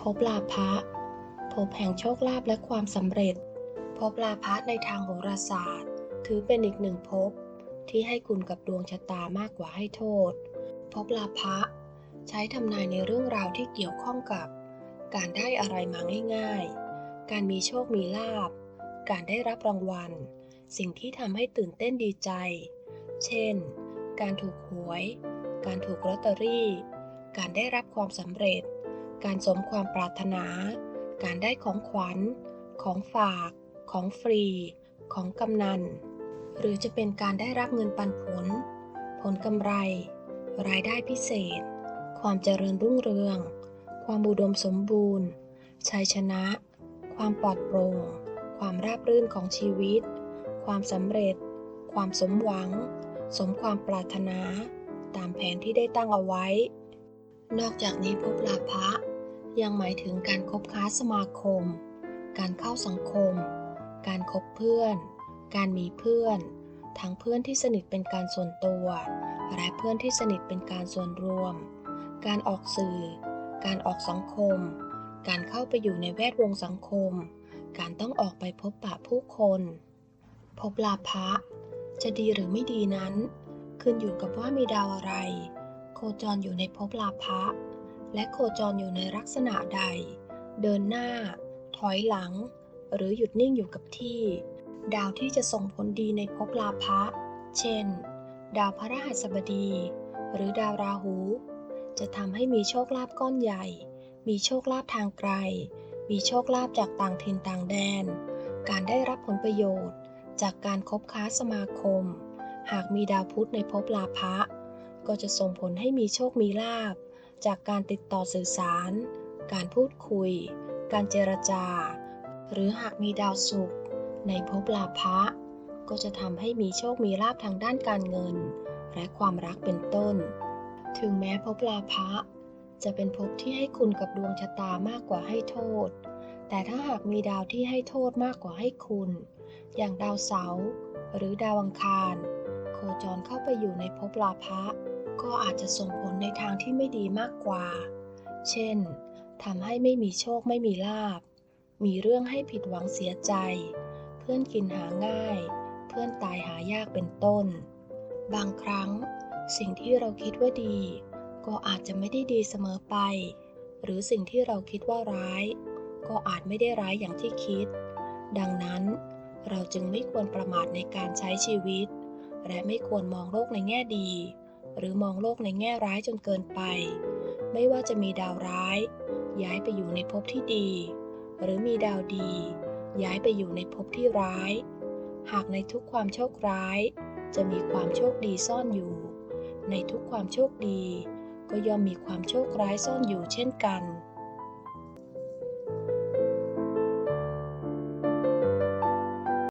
ภพลาภะภพแห่งโชคลาภและความสำเร็จภพลาภะในทางโหราศาสตร์ ถือเป็นอีกหนึ่งภพที่ให้คุณกับดวงชะตามากกว่าให้โทษภพลาภะใช้ทำนายในเรื่องราวที่เกี่ยวข้องกับ การได้อะไรมาง่าย ๆ การมีโชคมีลาบ การได้รับรางวัล สิ่งที่ทำให้ตื่นเต้นดีใจ เช่น การถูกหวย การถูกลอตเตอรี่ การได้รับความสำเร็จ การสมความปรารถนา การได้ของขวัญ ของฝาก ของฟรี ของกำนัน หรือจะเป็นการได้รับเงินปันผล ผลกำไร รายได้พิเศษ ความเจริญรุ่งเรือง ความอุดมสมบูรณ์ ชัยชนะ ความปลอดโปร่ง ความราบรื่นของชีวิต ความสำเร็จ ความสมหวัง สมความปรารถนา ตามแผนที่ได้ตั้งเอาไว้นอกจากนี้ภพลาภะ ยังหมายถึงการคบค้าสมาคม การเข้าสังคม การคบเพื่อน การมีเพื่อน ทั้งเพื่อนที่สนิทเป็นการส่วนตัว และเพื่อนที่สนิทเป็นการส่วนรวม การออกสื่อ การออกสังคม การเข้าไปอยู่ในแวดวงสังคม การต้องออกไปพบปะผู้คนภพลาภะจะดีหรือไม่ดีนั้น ขึ้นอยู่กับว่ามีดาวอะไร โคจรอยู่ในภพลาภะ และโคจรอยู่ในลักษณะใด เดินหน้า ถอยหลัง หรือหยุดนิ่งอยู่กับที่ ดาวที่จะส่งผลดีในภพลาภะ เช่น ดาวพระรหัสบดี หรือดาวราหู จะทำให้มีโชคลาภก้อนใหญ่ มีโชคลาภทางไกล มีโชคลาภจากต่างถิ่นต่างแดน การได้รับผลประโยชน์ จากการคบค้าสมาคม หากมีดาวพุธในภพลาภะ ก็จะส่งผลให้มีโชคมีลาภ จากการติดต่อสื่อสาร การพูดคุย การเจรจา หรือหากมีดาวศุกร์ในภพลาภะก็จะทำให้มีโชคมีลาภทางด้านการเงิน และความรักเป็นต้น ถึงแม้ภพลาภะจะเป็นภพที่ให้คุณกับดวงชะตามากกว่าให้โทษ แต่ถ้าหากมีดาวที่ให้โทษมากกว่าให้คุณ อย่างดาวเสาร์หรือดาวอังคาร โคจรเข้าไปอยู่ในภพลาภะ ก็อาจจะส่งผลในทางที่ไม่ดีมากกว่า เช่น ทำให้ไม่มีโชคไม่มีลาบ มีเรื่องให้ผิดหวังเสียใจ เพื่อนกินหาง่าย เพื่อนตายหายากเป็นต้น บางครั้ง สิ่งที่เราคิดว่าดี ก็อาจจะไม่ได้ดีเสมอไป หรือสิ่งที่เราคิดว่าร้าย ก็อาจไม่ได้ร้ายอย่างที่คิด ดังนั้น เราจึงไม่ควรประมาทในการใช้ชีวิต และไม่ควรมองโลกในแง่ดี หรือมองโลกในแง่ร้ายจนเกินไป ไม่ว่าจะมีดาวร้าย ย้ายไปอยู่ในภพที่ดี หรือมีดาวดี ย้ายไปอยู่ในภพที่ร้าย หากในทุกความโชคร้าย จะมีความโชคดีซ่อนอยู่ ในทุกความโชคดี ก็ย่อมมีความโชคร้ายซ่อนอยู่เช่นกัน